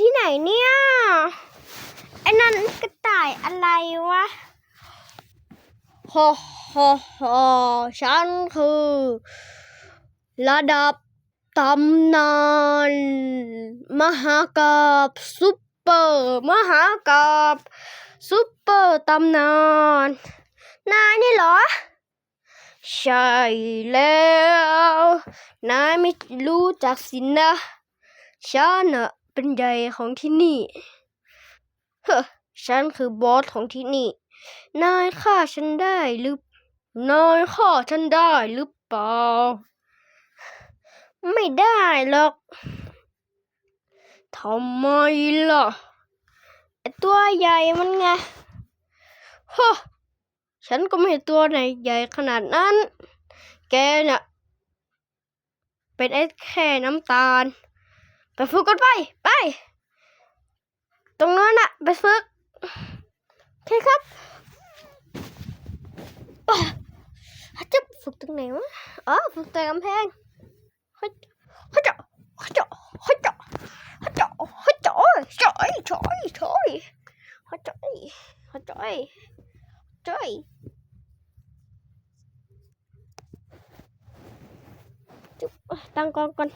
ที่ไหนเนี่ย ไอ้นั่นกระต่ายอะไรวะฮ่าฮ่าฮ่าฉันคือ ระดับตำนาน มหากาบซุปเปอร์ มหากาบซุปเปอร์ตำนาน นายนี่เหรอ ใช่แล้ว นายไม่รู้จักสินะฉันน่ะ เป็นใหญ่ของที่นี่ เฮ้อฉันคือบอสของที่นี่ นายฆ่าฉันได้หรือนายฆ่าฉันได้หรือเปล่า ไม่ได้หรอกทำไมล่ะไอตัวใหญ่มันไงฮะฉันก็ไม่ตัวไหนใหญ่ขนาดนั้น แกน่ะ เป็นไอ้แค่น้ำตาล ไปฝึกกันไป ไป ตรงนั้นอะไปฝึกโอเคครับจะฝึกตรงไหนวะอ๋อฝึกแต่กำแพงฮัจฮัจฮัจฮัจฮัจฮัจจอยจอยจอยฮัจอยฮัจอยจอยจุ๊บตั้งกองก่อน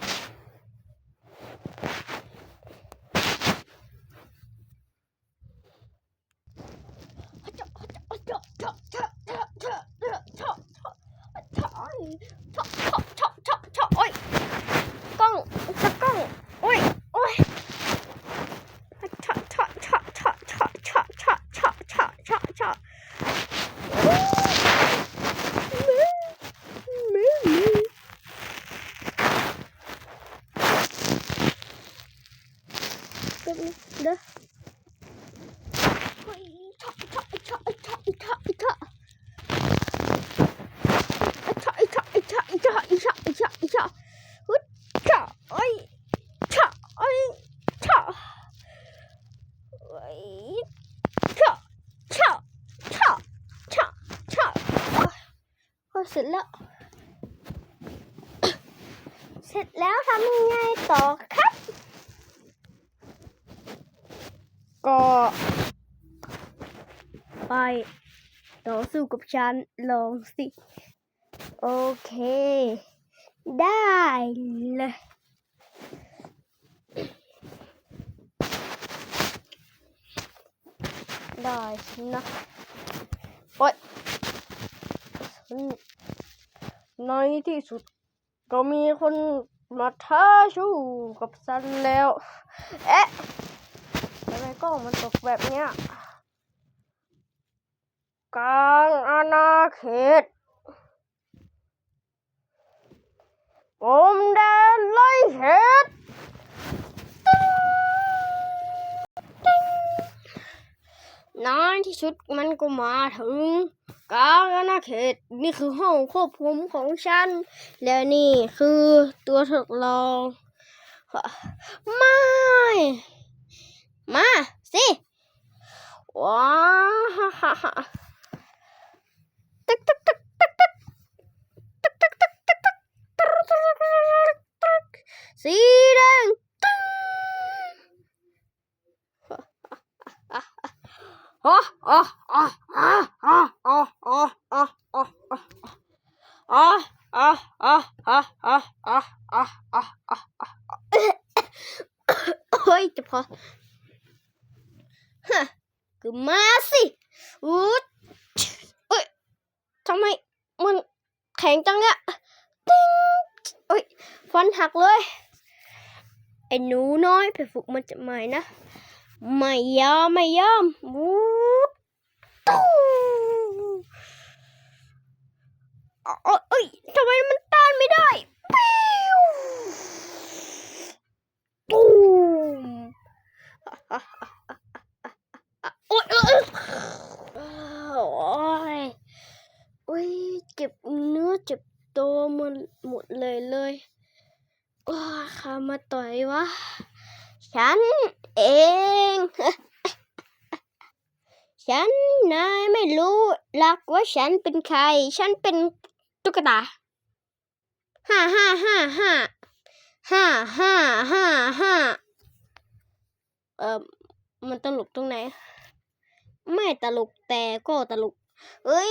เสร็จแล้ว เสร็จแล้วทำยังไงต่อครับ ก็ไปต่อสู้กับฉันลองสิ โอเค ได้เลยได้นะโอ๊ยอืม ในที่สุด ก็มีคนมาท้าชู้กับฉันแล้ว เอ๊ะทำไมกล้องมันตกแบบเนี้ยกลางอาณาเขตผมแดนไล่เห็ดนานที่สุดมันก็มาถึง กลางอาณาเขตนี่คือห้องควบคุมของฉัน แล้วนี่คือตัวทดลองไม่ มาสิว้าฮ่าฮ่าฮ่าตึกตึกตึกตึกตึกตึกตึกตึกตึกตึกสีแดงตึ้งอ๋ออ๋ออ๋ออ๋ ฮะก็มาสิอูดเอ้ยทำไมมันแข็งจังอะติ้งเอ้ยฟันหักเลย ไอ้หนูน้อยไปฝึกมันจะใหม่นะ ไม่ยอมไม่ยอมวูดตู้เอ้ยทำไมมันต้านไม่ได้ปิ้วตูมโอ้ยเอ้ยโอ้ยโอ้ยเจ็บเนื้อเจ็บ ตัวมันหมดเลยเลยว้าใครมาต่อยวะ ฉันเอง ฉันนายไม่รู้หลักว่าฉันเป็นใคร ฉันเป็นตุ๊กตาห้าห้าห้าห้าห้าห้าห้าห้าเออมันตลกตรงไหน ไม่ตลกแต่ก็ตลก เอ้ย